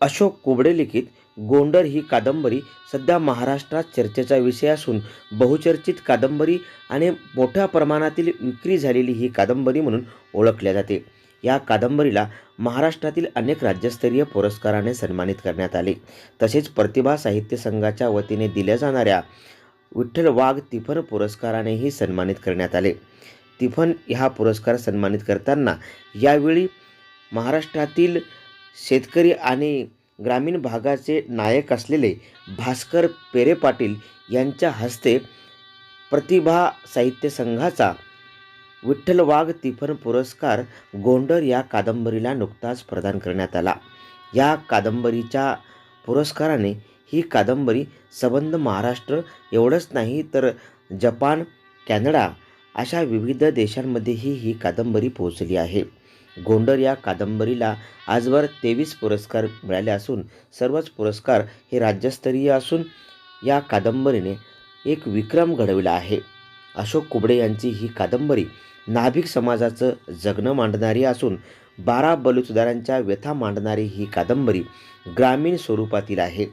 अशोक कुबडे लिखित गोंडर ही कादंबरी सध्या महाराष्ट्रात चर्चेचा विषय असून बहुचर्चित कादंबरी आणि मोठ्या प्रमाणातील विक्री झालेली ही कादंबरी म्हणून ओळखल्या जाते. या कादंबरीला महाराष्ट्रातील अनेक राज्यस्तरीय पुरस्काराने सन्मानित करण्यात आले. तसेच प्रतिभा साहित्य संघाच्या वतीने दिल्या जाणाऱ्या विठ्ठल वाघ तिफन पुरस्कारानेही सन्मानित करण्यात आले. तिफन हा पुरस्कार सन्मानित करताना यावेळी महाराष्ट्रातील शेतकरी आणि ग्रामीण भागाचे नायक असलेले भास्कर पेरे पाटील यांच्या हस्ते प्रतिभा साहित्य संघाचा विठ्ठल वाघ तिफन पुरस्कार गोंडर या कादंबरीला नुकताच प्रदान करण्यात आला. या कादंबरीच्या पुरस्काराने ही कादंबरी संबंध महाराष्ट्र एवढंच नाही तर जपान कॅनडा अशा विविध देशांमध्येही ही कादंबरी पोहोचली आहे. गोंडर या कादंबरीला आजवर तेवीस पुरस्कार मिळाले असून सर्वच पुरस्कार हे राज्यस्तरीय असून या कादंबरीने एक विक्रम घडविला आहे. अशोक कुबडे यांची ही कादंबरी नाभिक समाजाचं जगणं मांडणारी असून बारा बलुतेदारांच्या व्यथा मांडणारी ही कादंबरी ग्रामीण स्वरूपातील आहे.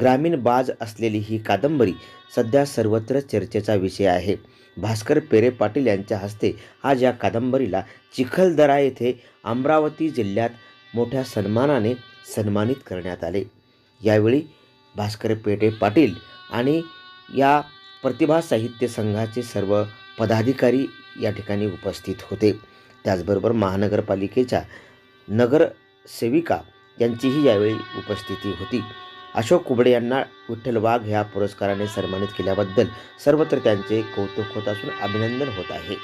ग्रामीण बाज असलेली ही कादंबरी सध्या सर्वत्र चर्चेचा विषय आहे. भास्कर पेरे पाटील यांच्या हस्ते आज या कादंबरीला चिखलदरा येथे अमरावती जिल्ह्यात मोठ्या सन्मानाने सन्मानित करण्यात आले. यावेळी भास्कर पेटे पाटील आणि या प्रतिभा साहित्य संघाचे सर्व पदाधिकारी या ठिकाणी उपस्थित होते. त्याचबरोबर महानगरपालिकेच्या नगरसेविका यांचीही यावेळी उपस्थिती होती. अशोक कुबडे यांना विठ्ठल वाघ ह्या पुरस्काराने सन्मानित केल्याबद्दल सर्वत्र त्यांचे कौतुक होत असून अभिनंदन होत आहे.